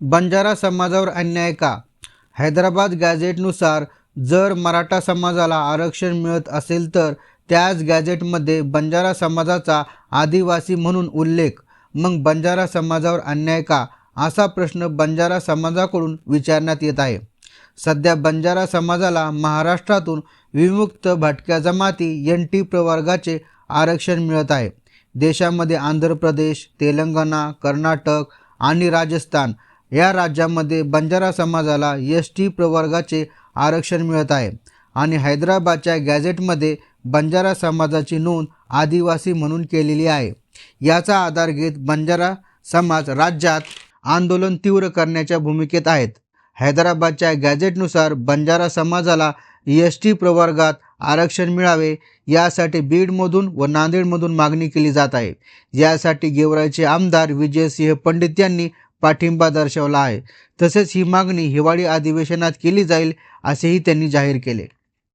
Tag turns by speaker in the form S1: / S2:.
S1: बंजारा समाजावर अन्याय का? हैदराबाद गॅझेटनुसार जर मराठा समाजाला आरक्षण मिळत असेल तर त्याच गॅझेटमध्ये बंजारा समाजाचा आदिवासी म्हणून उल्लेख. मग बंजारा समाजावर अन्याय का? असा प्रश्न बंजारा समाजाकडून विचारण्यात येत आहे. सध्या बंजारा समाजाला महाराष्ट्रातून विमुक्त भटक्या जमाती एन टी प्रवर्गाचे आरक्षण मिळत आहे. देशामध्ये आंध्र प्रदेश तेलंगणा कर्नाटक आणि राजस्थान या राज्यामध्ये बंजारा समाजाला एस टी प्रवर्गाचे आरक्षण मिळत आहे आणि हैदराबादच्या गॅझेटमध्ये बंजारा समाजाची नोंद आदिवासी म्हणून केलेली आहे. याचा आधार घेत बंजारा समाज राज्यात आंदोलन तीव्र करण्याच्या भूमिकेत आहेत. हैदराबादच्या गॅझेटनुसार बंजारा समाजाला एस टी प्रवर्गात आरक्षण मिळावे यासाठी बीडमधून व नांदेडमधून मागणी केली जात आहे. यासाठी गेवराईचे आमदार विजयसिंह पंडित यांनी पाठिंबा दर्शवला आहे. तसेच ही मागणी हिवाळी अधिवेशनात केली जाईल असेही त्यांनी जाहीर केले.